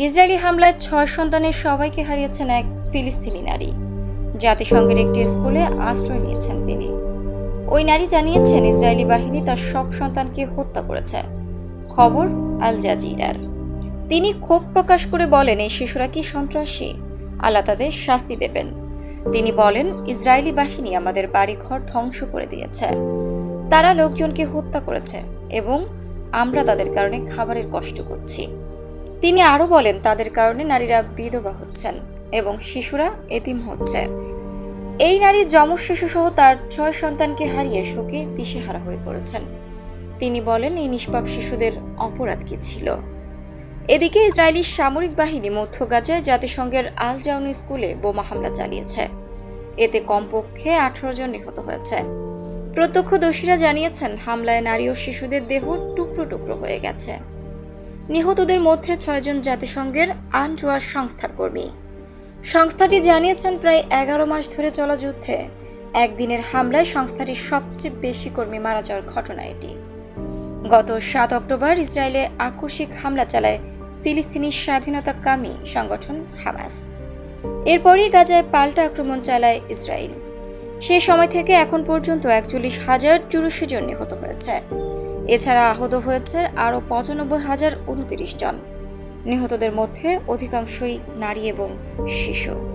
Israeli হামলায় ছয় সন্তানের সবাইকে হারিয়েছেন এক ফিলিস্তিনি নারী। জাতিসংঘের একটি স্কুলে আশ্রয় নিয়েছেন তিনি। ওই নারী জানিয়েছেন, ইসরায়েলি বাহিনী তার সব সন্তানকে হত্যা করেছে। খবর আল জাজিরার। তিনি ক্ষোভ প্রকাশ করে বলেন, এই শিশুরা কি সন্ত্রাসী? আল্লাহ তাদের শাস্তি দেবেন। তিনি বলেন, ইসরায়েলি বাহিনী আমাদের বাড়িঘর ধ্বংস করে দিয়েছে। তারা লোকজনকে হত্যা করেছে এবং আমরা তাদের কারণে খাবারের কষ্ট করছি। তিনি আরও বলেন, তাদের কারণে নারীরা বিধবা হচ্ছেন এবং শিশুরা এতিম হচ্ছে। এই নারী যমজ শিশুসহ তার ছয় সন্তানকে হারিয়ে শোকে দিশেহারা হয়ে পড়েছেন। তিনি বলেন, এই নিষ্পাপ শিশুদের অপরাধ কি ছিল? এদিকে ইসরায়েলি সামরিক বাহিনী মধ্য গাজায় জাতিসংঘের আল জাউন স্কুলে বোমা হামলা চালিয়েছে। এতে কমপক্ষে আঠারো জন নিহত হয়েছে। প্রত্যক্ষদর্শীরা জানিয়েছেন, হামলায় নারী ও শিশুদের দেহ টুকরো টুকরো হয়ে গেছে। নিহতদের মধ্যে ছয়জন জাতিসংঘের আনড্রোয়ার সংস্থার কর্মী। সংস্থাটি জানিয়েছেন প্রায় এগারো মাস ধরে চলা যুদ্ধে একদিনের হামলায় সংস্থাটির সবচেয়ে বেশি কর্মী মারা যাওয়ার ঘটনা এটি। গত সাত অক্টোবর ইসরায়েলে আকস্মিক হামলা চালায় ফিলিস্তিনি স্বাধীনতাকামী সংগঠন হামাস। এরপরই গাজায় পাল্টা আক্রমণ চালায় ইসরায়েল। সে সময় থেকে এখন পর্যন্ত একচল্লিশ হাজার চুরাশি জন নিহত হয়েছে। এছাড়া আহত হয়েছে আরও পঁচানব্বই হাজার উনত্রিশ জন। নিহতদের মধ্যে অধিকাংশই নারী এবং শিশু।